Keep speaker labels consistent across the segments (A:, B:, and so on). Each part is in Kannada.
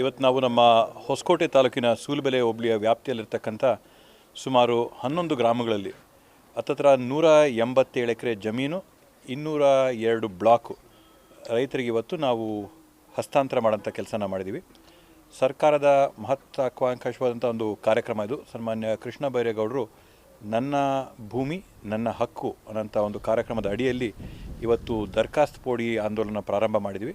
A: ಇವತ್ತು ನಾವು ನಮ್ಮ ಹೊಸಕೋಟೆ ತಾಲೂಕಿನ ಸೂಲಬೆಲೆ ಹೋಬಳಿಯ ವ್ಯಾಪ್ತಿಯಲ್ಲಿರ್ತಕ್ಕಂಥ ಸುಮಾರು ಹನ್ನೊಂದು ಗ್ರಾಮಗಳಲ್ಲಿ ಹತ್ತತ್ರ ನೂರ ಎಂಬತ್ತೇಳು ಎಕರೆ ಜಮೀನು, ಇನ್ನೂರ ಎರಡು ಬ್ಲಾಕು ರೈತರಿಗೆ ಇವತ್ತು ನಾವು ಹಸ್ತಾಂತರ ಮಾಡೋಂಥ ಕೆಲಸನ ಮಾಡಿದ್ದೀವಿ. ಸರ್ಕಾರದ ಮಹತ್ವಾಕಾಂಕ್ಷವಾದಂಥ ಒಂದು ಕಾರ್ಯಕ್ರಮ ಇದು. ಸನ್ಮಾನ್ಯ ಕೃಷ್ಣ ಬೈರೇಗೌಡರು ನನ್ನ ಭೂಮಿ, ನನ್ನ ಹಕ್ಕು ಅನ್ನೋಂಥ ಒಂದು ಕಾರ್ಯಕ್ರಮದ ಅಡಿಯಲ್ಲಿ ಇವತ್ತು ದರ್ಖಾಸ್ತು ಪೋಡಿ ಆಂದೋಲನ ಪ್ರಾರಂಭ ಮಾಡಿದ್ವಿ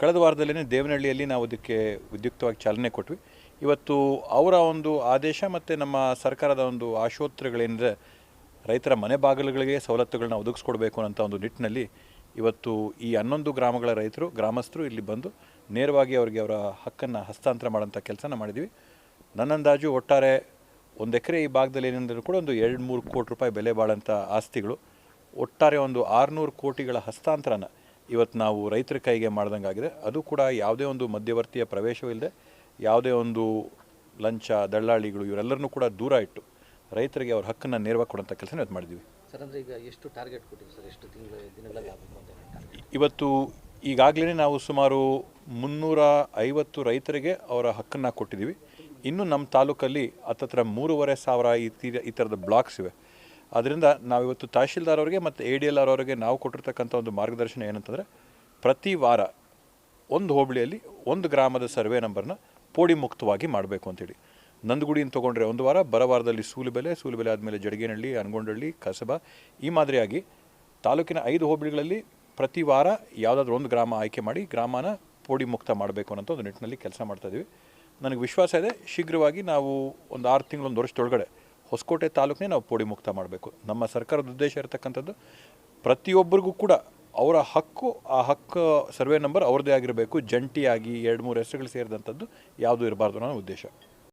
A: ಕಳೆದ ವಾರದಲ್ಲೇ ದೇವನಹಳ್ಳಿಯಲ್ಲಿ ನಾವು ಅದಕ್ಕೆ ವಿದ್ಯುಕ್ತವಾಗಿ ಚಾಲನೆ ಕೊಟ್ವಿ. ಇವತ್ತು ಅವರ ಒಂದು ಆದೇಶ ಮತ್ತು ನಮ್ಮ ಸರ್ಕಾರದ ಒಂದು ಆಶೋತ್ತರಗಳೇನಿದೆ ರೈತರ ಮನೆ ಬಾಗಿಲುಗಳಿಗೆ ಸವಲತ್ತುಗಳನ್ನ ಒದಗಿಸ್ಕೊಡ್ಬೇಕು ಅನ್ನೋಂಥ ಒಂದು ನಿಟ್ಟಿನಲ್ಲಿ ಇವತ್ತು ಈ ಹನ್ನೊಂದು ಗ್ರಾಮಗಳ ರೈತರು, ಗ್ರಾಮಸ್ಥರು ಇಲ್ಲಿ ಬಂದು ನೇರವಾಗಿ ಅವರಿಗೆ ಅವರ ಹಕ್ಕನ್ನು ಹಸ್ತಾಂತರ ಮಾಡೋಂಥ ಕೆಲಸನ ಮಾಡಿದ್ವಿ. ನನ್ನ ಅಂದಾಜು ಒಟ್ಟಾರೆ ಒಂದು ಎಕರೆ ಈ ಭಾಗದಲ್ಲಿ ಏನೆಂದರೂ ಕೂಡ ಒಂದು ಎರಡು ಮೂರು ಕೋಟಿ ರೂಪಾಯಿ ಬೆಲೆ ಬಾಳಂಥ ಆಸ್ತಿಗಳು. ಒಟ್ಟಾರೆ ಒಂದು ಆರುನೂರು ಕೋಟಿಗಳ ಹಸ್ತಾಂತರನ ಇವತ್ತು ನಾವು ರೈತರ ಕೈಗೆ ಮಾಡ್ದಂಗೆ ಆಗಿದೆ. ಅದು ಕೂಡ ಯಾವುದೇ ಒಂದು ಮಧ್ಯವರ್ತಿಯ ಪ್ರವೇಶವಿಲ್ಲದೆ ಯಾವುದೇ ಒಂದು ಲಂಚ ದಳ್ಳಾಳಿಗಳು ಇವರೆಲ್ಲರನ್ನೂ ಕೂಡ ದೂರ ಇಟ್ಟು ರೈತರಿಗೆ ಅವ್ರ ಹಕ್ಕನ್ನು ನೇರವಾಗಿ ಕೊಡೋಂಥ ಕೆಲಸ ಇವತ್ತು ಮಾಡಿದ್ವಿ
B: ಸರ್ ಅಂದರೆ ಈಗ ಎಷ್ಟು ಟಾರ್ಗೆಟ್ ಕೊಟ್ಟಿದ್ದೀವಿ ಸರ್? ಎಷ್ಟು ತಿಂಗಳು ದಿನಗಳಲ್ಲಿ ಆಗಬೇಕು ಅಂತ
A: ಇವತ್ತು ಈಗಾಗಲೇ ನಾವು ಸುಮಾರು ಮುನ್ನೂರ ಐವತ್ತು ರೈತರಿಗೆ ಅವರ ಹಕ್ಕನ್ನು ಕೊಟ್ಟಿದ್ದೀವಿ. ಇನ್ನು ನಮ್ಮ ತಾಲೂಕಲ್ಲಿ ಹತ್ತತ್ರ ಮೂರುವರೆ ಸಾವಿರ ಈ ಈ ಥರದ ಬ್ಲಾಕ್ಸ್ ಇವೆ. ಅದರಿಂದ ನಾವಿವತ್ತು ತಹಶೀಲ್ದಾರ್ ಅವರಿಗೆ ಮತ್ತು ಎ ಡಿ ಎಲ್ ಆರ್ ಅವರಿಗೆ ನಾವು ಕೊಟ್ಟಿರ್ತಕ್ಕಂಥ ಒಂದು ಮಾರ್ಗದರ್ಶನ ಏನಂತಂದರೆ, ಪ್ರತಿ ವಾರ ಒಂದು ಹೋಬಳಿಯಲ್ಲಿ ಒಂದು ಗ್ರಾಮದ ಸರ್ವೆ ನಂಬರ್ನ ಪೋಡಿ ಮುಕ್ತವಾಗಿ ಮಾಡಬೇಕು ಅಂತೇಳಿ. ನಂದಗುಡಿಯಿಂದ ತೊಗೊಂಡ್ರೆ ಒಂದು ವಾರ ಬರವಾರದಲ್ಲಿ ಸೂಲುಬೆಲೆ ಸೂಲುಬೆಲೆ ಆದಮೇಲೆ ಜಡಗೇನಹಳ್ಳಿ ಅನ್ಗೊಂಡಹಳ್ಳಿ ಕಸಬಾ ಈ ಮಾದರಿಯಾಗಿ ತಾಲೂಕಿನ ಐದು ಹೋಬಳಿಗಳಲ್ಲಿ ಪ್ರತಿ ವಾರ ಯಾವುದಾದ್ರೂ ಒಂದು ಗ್ರಾಮ ಆಯ್ಕೆ ಮಾಡಿ ಗ್ರಾಮನ ಪೋಡಿ ಮುಕ್ತ ಮಾಡಬೇಕು ಅನ್ನೋಂಥ ಒಂದು ನಿಟ್ಟಿನಲ್ಲಿ ಕೆಲಸ ಮಾಡ್ತಾಯಿದ್ದೀವಿ ನನಗೆ ವಿಶ್ವಾಸ ಇದೆ, ಶೀಘ್ರವಾಗಿ ನಾವು ಒಂದು ಆರು ತಿಂಗಳು, ಒಂದು ವರ್ಷದೊಳಗಡೆ ಹೊಸಕೋಟೆ ತಾಲೂಕನ್ನೇ ನಾವು ಪೋಡಿ ಮುಕ್ತ ಮಾಡಬೇಕು. ನಮ್ಮ ಸರ್ಕಾರದ ಉದ್ದೇಶ ಇರತಕ್ಕಂಥದ್ದು ಪ್ರತಿಯೊಬ್ಬರಿಗೂ ಕೂಡ ಅವರ ಹಕ್ಕು, ಆ ಹಕ್ಕು ಸರ್ವೆ ನಂಬರ್ ಅವ್ರದ್ದೇ ಆಗಿರಬೇಕು. ಜಂಟಿಯಾಗಿ ಎರಡು ಮೂರು ಹೆಸರುಗಳು ಸೇರಿದಂಥದ್ದು ಯಾವುದೂ ಇರಬಾರ್ದು ಅನ್ನೋ ಉದ್ದೇಶ.